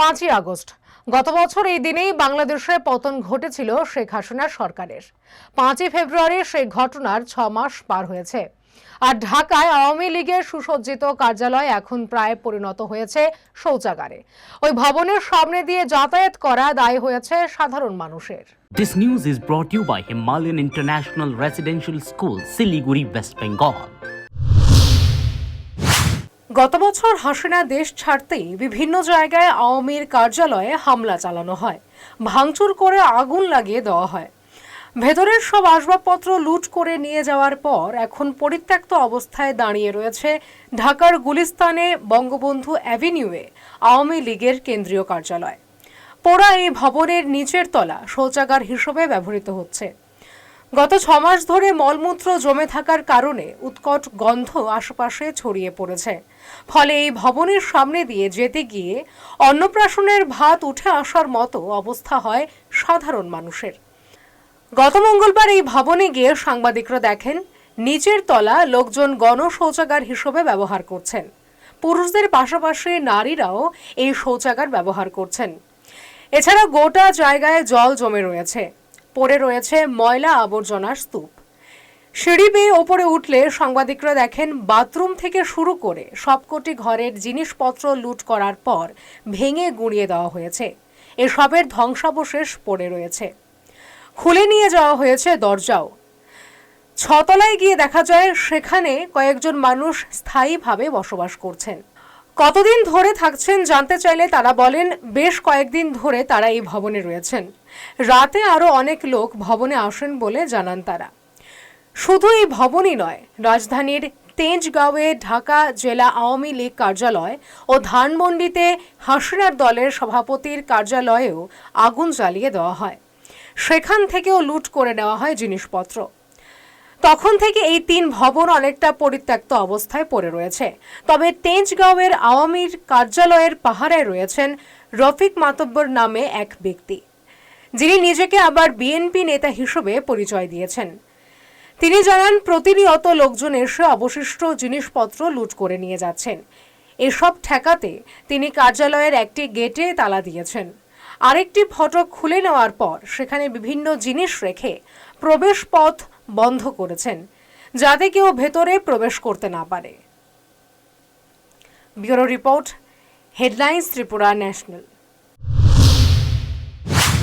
পাঁচই আগস্ট। গত বছর এই দিনেই বাংলাদেশে পতন ঘটেছিল শেখ হাসিনার সরকারের। পাঁচই ফেব্রুয়ারি সেই ঘটনার ছ মাস পার হয়েছে। আর ঢাকায় আওয়ামী লীগের সুসজ্জিত কার্যালয় এখন প্রায় পরিণত হয়েছে শৌচাগারে। ওই ভবনের সামনে দিয়ে যাতায়াত করা দায়ী হয়েছে সাধারণ মানুষের। News is brought to you by Himalayan International Residential School, Siliguri, West Bengal. গত বছর হাসিনা দেশ ছাড়তেই বিভিন্ন জায়গায় আওয়ামীর কার্যালয়ে হামলা চালানো হয়। ভাঙচুর করে আগুন লাগিয়ে দেওয়া হয়। ভেতরের সব আসবাবপত্র লুট করে নিয়ে যাওয়ার পর এখন পরিত্যক্ত অবস্থায় দাঁড়িয়ে রয়েছে ঢাকার গুলিস্তানে বঙ্গবন্ধু অ্যাভিনিউয়ে আওয়ামী লীগের কেন্দ্রীয় কার্যালয়। পোড়া এই ভবনের নিচের তলা শৌচাগার হিসেবে ব্যবহৃত হচ্ছে। গত ছ মাস ধরে মলমূত্র জমে থাকার কারণে উৎকট গন্ধ আশেপাশে ছড়িয়ে পড়েছে। ফলে এই ভবনের সামনে দিয়ে যেতে গিয়ে অন্নপ্রাশনের ভাত উঠে আসার মতো অবস্থা হয় সাধারণ মানুষের। গত মঙ্গলবার এই ভবনে গিয়ে সাংবাদিকরা দেখেন, নিচের তলা লোকজন গণশৌচাগার হিসেবে ব্যবহার করছেন। পুরুষদের পাশাপাশি নারীরাও এই শৌচাগার ব্যবহার করছেন। এছাড়া গোটা জায়গায় জল জমে রয়েছে। পড়ে রয়েছে ময়লা আবর্জনার স্তূপ। সিঁড়ি বেয়ে ওপরে উঠলে সাংবাদিকরা দেখেন, বাথরুম থেকে শুরু করে সবকটি ঘরের জিনিসপত্র লুট করার পর ভেঙে গুঁড়িয়ে দেওয়া হয়েছে। এসবের ধ্বংসাবশেষ পড়ে রয়েছে। খুলে নিয়ে যাওয়া হয়েছে দরজাও। ছতলায় গিয়ে দেখা যায়, সেখানে কয়েকজন মানুষ স্থায়ীভাবে বসবাস করছেন। কতদিন ধরে থাকছেন জানতে চাইলে তারা বলেন, বেশ কয়েকদিন ধরে তারা এই ভবনে রয়েছেন। রাতে আরও অনেক লোক ভবনে আসেন বলে জানান তারা। শুধু এই ভবনই নয়, রাজধানীর তেজগাঁওয়ে ঢাকা জেলা আওয়ামী লীগ কার্যালয় ও ধানমন্ডিতে হাসিনার দলের সভাপতির কার্যালয়েও আগুন জ্বালিয়ে দেওয়া হয়। সেখান থেকেও লুট করে নেওয়া হয় জিনিসপত্র। তখন থেকে এই তিন ভবন অনেকটা পরিত্যক্ত অবস্থায় পড়ে রয়েছে। তবে তেজগাঁওয়ের আওয়ামীর কার্যালয়ের পাহারায় রয়েছেন রফিক মাতব্বর নামে এক ব্যক্তি, যিনি নিজেকে আবার বিএনপি নেতা হিসেবে পরিচয় দিয়েছেন। তিনি জানান, প্রতিনিয়ত লোকজন এসে অবশিষ্ট জিনিসপত্র লুট করে নিয়ে যাচ্ছেন। এসব ঠেকাতে তিনি কার্যালয়ের একটি গেটে তালা দিয়েছেন। আরেকটি ফটক খুলে নেওয়ার পর সেখানে বিভিন্ন জিনিস রেখে প্রবেশ পথ বন্ধ করেছেন যাতে কেউ ভেতরে প্রবেশ করতে না পারে। Bureau report headlines Tripura national.